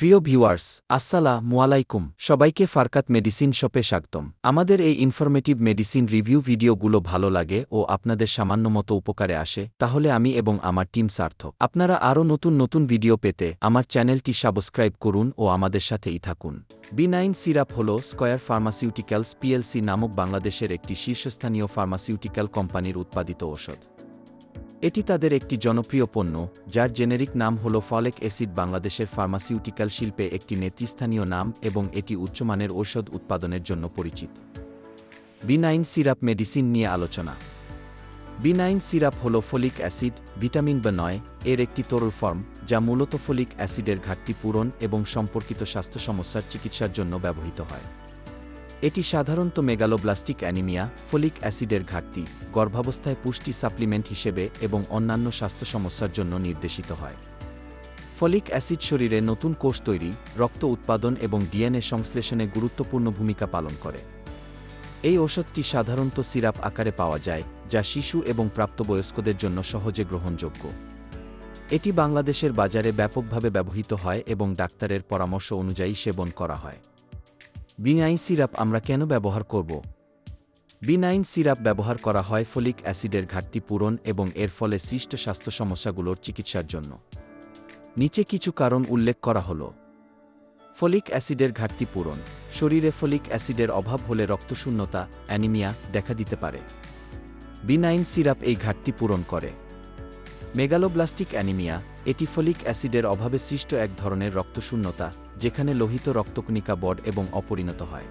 প্রিয় ভিউয়ার্স আসসালা মুয়ালাইকুম সবাইকে ফারকাত মেডিসিন শপে স্বাগতম। আমাদের এই ইনফরমেটিভ মেডিসিন রিভিউ ভিডিওগুলো ভালো লাগে ও আপনাদের সামান্য মতো উপকারে আসে, তাহলে আমি এবং আমার টিম সার্থক। আপনারা আরও নতুন নতুন ভিডিও পেতে আমার চ্যানেলটি সাবস্ক্রাইব করুন ও আমাদের সাথেই থাকুন। বি নাইন সিরাপ হল স্কয়ার ফার্মাসিউটিক্যালস পিএলসি নামক বাংলাদেশের একটি শীর্ষস্থানীয় ফার্মাসিউটিক্যাল কোম্পানির উৎপাদিত ঔষধ। এটি তাদের একটি জনপ্রিয় পণ্য, যার জেনেরিক নাম হল ফলেক অ্যাসিড বাংলাদেশের ফার্মাসিউটিক্যাল শিল্পে একটি নেতৃস্থানীয় নাম এবং এটি উচ্চমানের ঔষধ উৎপাদনের জন্য পরিচিত। বিনাইন সিরাপ মেডিসিন নিয়ে আলোচনা। বিনাইন সিরাপ হল ফলিক অ্যাসিড, ভিটামিন বা নয় এর একটি তরল ফর্ম, যা মূলত ফলিক অ্যাসিডের ঘাটতি পূরণ এবং সম্পর্কিত স্বাস্থ্য সমস্যার চিকিৎসার জন্য ব্যবহৃত হয়। এটি সাধারণত মেগালোব্লাস্টিক অ্যানিমিয়া, ফলিক অ্যাসিডের ঘাটতি, গর্ভাবস্থায় পুষ্টি সাপ্লিমেন্ট হিসেবে এবং অন্যান্য স্বাস্থ্য সমস্যার জন্য নির্দেশিত হয়। ফলিক অ্যাসিড শরীরে নতুন কোষ তৈরি, রক্ত উৎপাদন এবং ডিএনএ সংশ্লেষণে গুরুত্বপূর্ণ ভূমিকা পালন করে। এই ওষুধটি সাধারণত সিরাপ আকারে পাওয়া যায়, যা শিশু এবং প্রাপ্তবয়স্কদের জন্য সহজে গ্রহণযোগ্য। এটি বাংলাদেশের বাজারে ব্যাপকভাবে ব্যবহৃত হয় এবং ডাক্তারের পরামর্শ অনুযায়ী সেবন করা হয়। বিনাইন সিরাপ আমরা কেন ব্যবহার করব? বিনাইন সিরাপ ব্যবহার করা হয় ফলিক অ্যাসিডের ঘাটতি পূরণ এবং এর ফলে সৃষ্ট স্বাস্থ্য সমস্যাগুলোর চিকিৎসার জন্য। নিচে কিছু কারণ উল্লেখ করা হল। ফলিক অ্যাসিডের ঘাটতি পূরণ। শরীরে ফলিক অ্যাসিডের অভাব হলে রক্তশূন্যতা, অ্যানিমিয়া দেখা দিতে পারে। বিনাইন সিরাপ এই ঘাটতি পূরণ করে। মেগালোব্লাস্টিক অ্যানিমিয়া, এটি ফলিক অ্যাসিডের অভাবে সৃষ্ট এক ধরনের রক্তশূন্যতা যেখানে লোহিত রক্তকণিকা বড এবং অপরিণত হয়।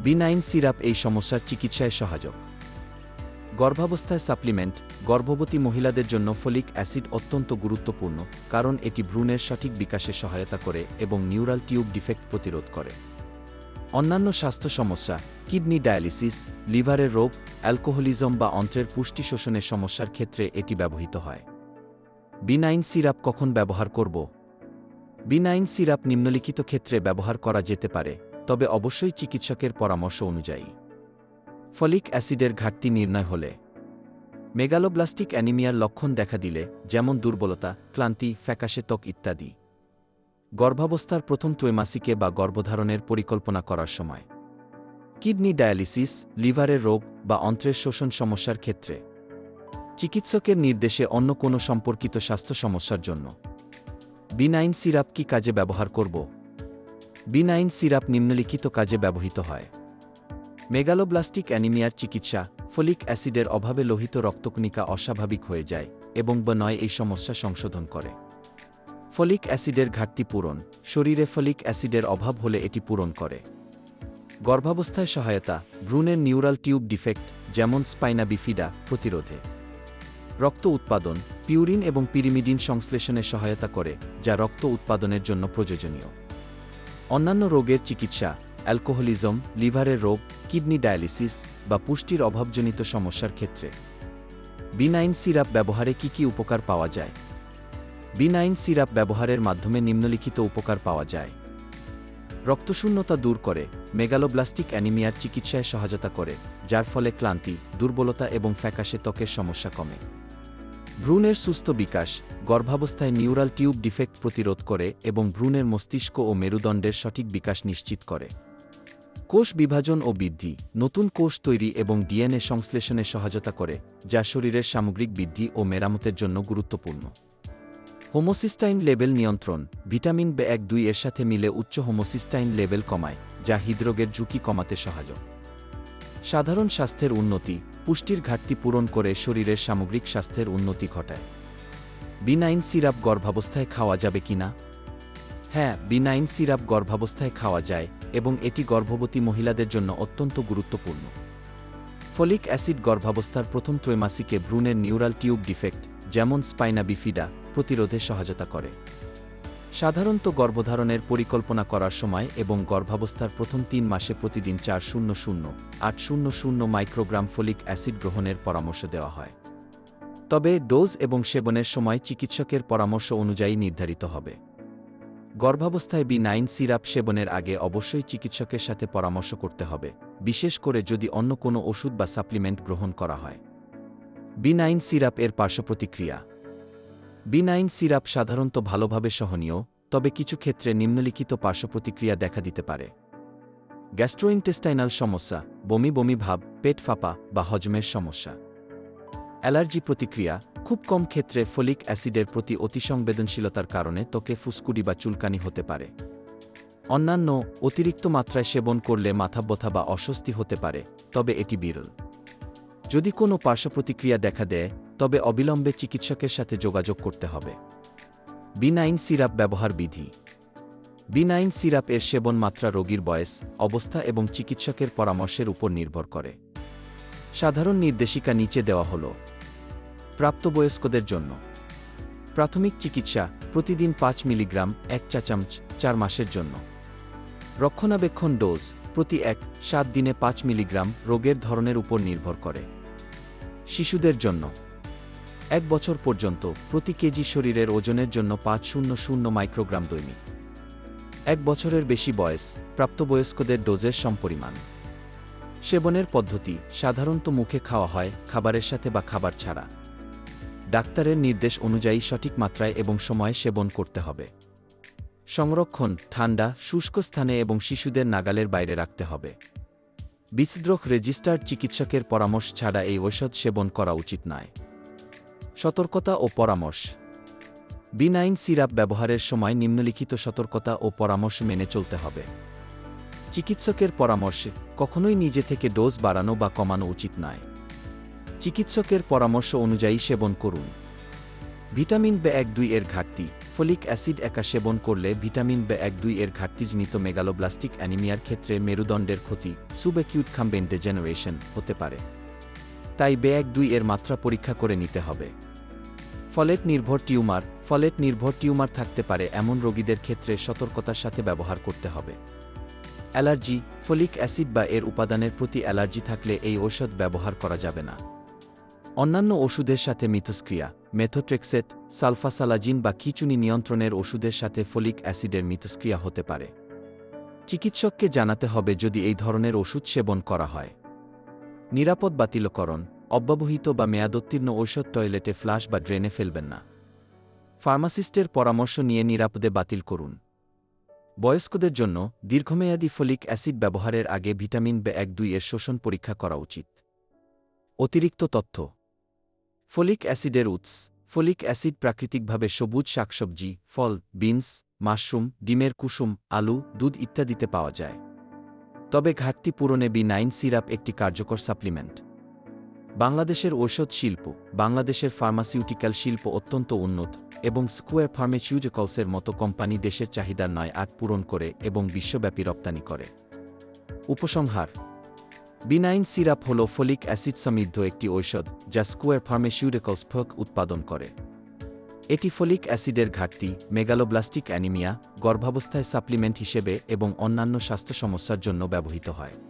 বিনাইন সিরাপ এই সমস্যার চিকিৎসায় সহায়ক। গর্ভাবস্থায় সাপ্লিমেন্ট গর্ভবতী মহিলাদের জন্য ফলিক অ্যাসিড অত্যন্ত গুরুত্বপূর্ণ, কারণ এটি ভ্রূণের সঠিক বিকাশে সহায়তা করে এবং নিউরাল টিউব ডিফেক্ট প্রতিরোধ করে। অন্যান্য স্বাস্থ্য সমস্যা, কিডনি ডায়ালিসিস, লিভারের রোগ, অ্যালকোহলিজম বা অন্ত্রের পুষ্টি শোষণের সমস্যার ক্ষেত্রে এটি ব্যবহৃত হয়। বিনাইন সিরাপ কখন ব্যবহার করব? বিনাইন সিরাপ নিম্নলিখিত ক্ষেত্রে ব্যবহার করা যেতে পারে, তবে অবশ্যই চিকিৎসকের পরামর্শ অনুযায়ী। ফলিক অ্যাসিডের ঘাটতি নির্ণয় হলে। মেগালোব্লাস্টিক অ্যানিমিয়ার লক্ষণ দেখা দিলে, যেমন দুর্বলতা, ক্লান্তি, ফ্যাকাশে ত্বক ইত্যাদি। গর্ভাবস্থার প্রথম ত্রৈমাসিকে বা গর্ভধারণের পরিকল্পনা করার সময়। কিডনি ডায়ালিসিস, লিভারের রোগ বা অন্ত্রের শোষণ সমস্যার ক্ষেত্রে। চিকিৎসকের নির্দেশে অন্য কোনো সম্পর্কিত স্বাস্থ্য সমস্যার জন্য। বিনাইন সিরাপ কি কাজে ব্যবহার করব? বিনাইন সিরাপ নিম্নলিখিত কাজে ব্যবহৃত হয়। মেগালোব্লাস্টিক অ্যানিমিয়ার চিকিৎসা, ফলিক অ্যাসিডের অভাবে লোহিত রক্তকণিকা অস্বাভাবিক হয়ে যায় এবং বনয় এই সমস্যা সংশোধন করে। ফলিক অ্যাসিডের ঘাটতি পূরণ, শরীরে ফলিক অ্যাসিডের অভাব হলে এটি পূরণ করে। গর্ভাবস্থায় সহায়তা, ভ্রূণের নিউরাল টিউব ডিফেক্ট, যেমন স্পাইনা বিফিডা প্রতিরোধে। রক্ত উৎপাদন, পিউরিন এবং পিরিমিডিন সংশ্লেষণে সহায়তা করে, যা রক্ত উৎপাদনের জন্য প্রয়োজনীয়। অন্যান্য রোগের চিকিৎসা, অ্যালকোহলিজম, লিভারের রোগ, কিডনি ডায়ালিসিস বা পুষ্টির অভাবজনিত সমস্যার ক্ষেত্রে। বিনাইন সিরাপ ব্যবহারে কি কি উপকার পাওয়া যায়? বিনাইন সিরাপ ব্যবহারের মাধ্যমে নিম্নলিখিত উপকার পাওয়া যায়। রক্তশূন্যতা দূর করে, মেগালোব্লাস্টিক অ্যানিমিয়ার চিকিৎসায় সহায়তা করে, যার ফলে ক্লান্তি, দুর্বলতা এবং ফ্যাকাশে ত্বকের সমস্যা কমে। ভ্রূণের সুস্থ বিকাশ, গর্ভাবস্থায় নিউরাল টিউব ডিফেক্ট প্রতিরোধ করে এবং ভ্রূণের মস্তিষ্ক ও মেরুদণ্ডের সঠিক বিকাশ নিশ্চিত করে। কোষ বিভাজন ও বৃদ্ধি, নতুন কোষ তৈরি এবং ডিএনএ সংশ্লেষণে সহায়তা করে, যা শরীরের সামগ্রিক বৃদ্ধি ও মেরামতের জন্য গুরুত্বপূর্ণ। হোমোসিস্টাইন লেভেল নিয়ন্ত্রণ, ভিটামিন বে এক দুই এর সাথে মিলে উচ্চ হোমোসিস্টাইন লেভেল কমায়, যা হৃদরোগের ঝুঁকি কমাতে সহায়ক সাধারণ স্বাস্থ্যের উন্নতি, পুষ্টির ঘাটতি পূরণ করে শরীরের সামগ্রিক স্বাস্থ্যের উন্নতি ঘটায়। বিনাইন সিরাপ গর্ভাবস্থায় খাওয়া যাবে কিনা? হ্যাঁ বিনাইন সিরাপ গর্ভাবস্থায় খাওয়া যায় এবং এটি গর্ভবতী মহিলাদের জন্য অত্যন্ত গুরুত্বপূর্ণ। ফলিক অ্যাসিড গর্ভাবস্থার প্রথম ত্রৈমাসিকে ভ্রূণের নিউরাল টিউব ডিফেক্ট, যেমন স্পাইনা বিফিডা প্রতিরোধে সহায়তা করে। সাধারণত গর্ভধারণের পরিকল্পনা করার সময় এবং গর্ভাবস্থার প্রথম তিন মাসে প্রতিদিন চার শূন্য শূন্য, আট শূন্য শূন্য মাইক্রোগ্রাম ফলিক অ্যাসিড গ্রহণের পরামর্শ দেওয়া হয়। তবে ডোজ এবং সেবনের সময় চিকিৎসকের পরামর্শ অনুযায়ী নির্ধারিত হবে। গর্ভাবস্থায় বি নাইন সিরাপ সেবনের আগে অবশ্যই চিকিৎসকের সাথে পরামর্শ করতে হবে, বিশেষ করে যদি অন্য কোনো ওষুধ বা সাপ্লিমেন্ট গ্রহণ করা হয়। বি নাইন সিরাপ এর পার্শ্বপ্রতিক্রিয়া বিনাইন সিরাপ সাধারণত ভালোভাবে সহনীয়, তবে কিছু ক্ষেত্রে নিম্নলিখিত পার্শ্বপ্রতিক্রিয়া দেখা দিতে পারে। গ্যাস্ট্রোইন্টেস্টাইনাল সমস্যা, বমি বমি ভাব, পেট ফাঁপা বা হজমের সমস্যা। অ্যালার্জি প্রতিক্রিয়া, খুব কম ক্ষেত্রে ফলিক অ্যাসিডের প্রতি অতিসংবেদনশীলতার কারণে ত্বকে ফুসকুডি বা চুলকানি হতে পারে। অন্যান্য, অতিরিক্ত মাত্রায় সেবন করলে মাথাব্যথা বা অস্বস্তি হতে পারে, তবে এটি বিরল। যদি কোনো পার্শ্বপ্রতিক্রিয়া দেখা দেয় তবে অবিলম্বে চিকিৎসকের সাথে যোগাযোগ করতে হবে। বিনাইন সিরাপ ব্যবহার বিধি। বিনাইন সিরাপ এর সেবন মাত্রা রোগীর বয়স, অবস্থা এবং চিকিৎসকের পরামর্শের উপর নির্ভর করে। সাধারণ নির্দেশিকা নিচে দেওয়া হল। প্রাপ্তবয়স্কদের জন্য। প্রাথমিক চিকিৎসা প্রতিদিন পাঁচ মিলিগ্রাম, এক চা চামচ, চার মাসের জন্য। রক্ষণাবেক্ষণ ডোজ প্রতি এক, সাত দিনে পাঁচ মিলিগ্রাম রোগের ধরনের উপর নির্ভর করে। শিশুদের জন্য। এক বছর পর্যন্ত প্রতি কেজি শরীরের ওজনের জন্য পাঁচ শূন্য শূন্য মাইক্রোগ্রাম দৈনিক। এক বছরের বেশি বয়স প্রাপ্তবয়স্কদের ডোজের সমপরিমাণ। সেবনের পদ্ধতি সাধারণত মুখে খাওয়া হয়, খাবারের সাথে বা খাবার ছাড়া। ডাক্তারের নির্দেশ অনুযায়ী সঠিক মাত্রায় এবং সময়ে সেবন করতে হবে। সংরক্ষণ ঠান্ডা, শুষ্ক স্থানে এবং শিশুদের নাগালের বাইরে রাখতে হবে। বিচদ্রোহ রেজিস্টার্ড চিকিৎসকের পরামর্শ ছাড়া এই ঔষধ সেবন করা উচিত নয়। সতর্কতা ও পরামর্শ। বিনাইন সিরাপ ব্যবহারের সময় নিম্নলিখিত সতর্কতা ও পরামর্শ মেনে চলতে হবে। চিকিৎসকের পরামর্শে, কখনোই নিজে থেকে ডোজ বাড়ানো বা কমানো উচিত নয়। চিকিৎসকের পরামর্শ অনুযায়ী সেবন করুন। ভিটামিন বে এক দুই এর ঘাটতি, ফলিক অ্যাসিড একা সেবন করলে ভিটামিন বে এক দুই এর ঘাটতিজনিত মেগালোব্লাস্টিক অ্যানিমিয়ার ক্ষেত্রে মেরুদণ্ডের ক্ষতি সুবেকিউট খাম্বেন জেনারেশন হতে পারে। তাই বে এক দুই এর মাত্রা পরীক্ষা করে নিতে হবে। ফলেট নির্ভর টিউমার, ফলেট নির্ভর টিউমার থাকতে পারে এমন রোগীদের ক্ষেত্রে সতর্কতার সাথে ব্যবহার করতে হবে। অ্যালার্জি, ফলিক অ্যাসিড বা এর উপাদানের প্রতি অ্যালার্জি থাকলে এই ঔষধ ব্যবহার করা যাবে না। অন্যান্য ওষুধের সাথে মিথস্ক্রিয়া, মেথোট্রেক্সেট, সালফাসালাজিন বা খিচুনি নিয়ন্ত্রণের ওষুধের সাথে ফলিক অ্যাসিডের মিথস্ক্রিয়া হতে পারে। চিকিৎসককে জানাতে হবে যদি এই ধরনের ওষুধ সেবন করা হয়। নিরাপদ বাতিলকরণ অব্যবহিত বা মেয়াদোত্তীর্ণ ঔষধ টয়লেটে ফ্লাশ বা ড্রেনে ফেলবেন না। ফার্মাসিস্টের পরামর্শ নিয়ে নিরাপদে বাতিল করুন। বয়স্কদের জন্য দীর্ঘমেয়াদী ফলিক অ্যাসিড ব্যবহারের আগে ভিটামিন বে এক দুই এর শোষণ পরীক্ষা করা উচিত। অতিরিক্ত তথ্য। ফলিক অ্যাসিডের উৎস। ফলিক অ্যাসিড প্রাকৃতিকভাবে সবুজ শাকসবজি, ফল, বিনস, মাশরুম, ডিমের কুসুম, আলু, দুধ ইত্যাদিতে পাওয়া যায়। তবে ঘাটতি পূরণে বি নাইন সিরাপ একটি কার্যকর সাপ্লিমেন্ট। বাংলাদেশের ঔষধ শিল্প, বাংলাদেশের ফার্মাসিউটিক্যাল শিল্প অত্যন্ত উন্নত, এবং স্কোয়ার ফার্মেসিউটিক্যালসের মতো কোম্পানি দেশের চাহিদার নয় আট পূরণ করে এবং বিশ্বব্যাপী রপ্তানি করে। উপসংহার, বিনাইন সিরাপ হল ফলিক অ্যাসিড সমৃদ্ধ একটি ঔষধ যা স্কোয়ার ফার্মেসিউটিক্যালস ফক উৎপাদন করে। এটি ফলিক অ্যাসিডের ঘাটতি, মেগালোব্লাস্টিক অ্যানিমিয়া, গর্ভাবস্থায় সাপ্লিমেন্ট হিসেবে এবং অন্যান্য স্বাস্থ্য সমস্যার জন্য ব্যবহৃত হয়।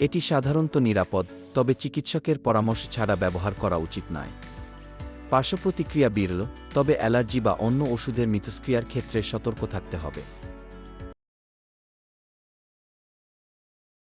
এটি সাধারণত নিরাপদ, তবে চিকিৎসকের পরামর্শ ছাড়া ব্যবহার করা উচিত নয়। পার্শ্বপ্রতিক্রিয়া বিরল, তবে অ্যালার্জি বা অন্য ওষুধের মিথস্ক্রিয়ার ক্ষেত্রে সতর্ক থাকতে হবে।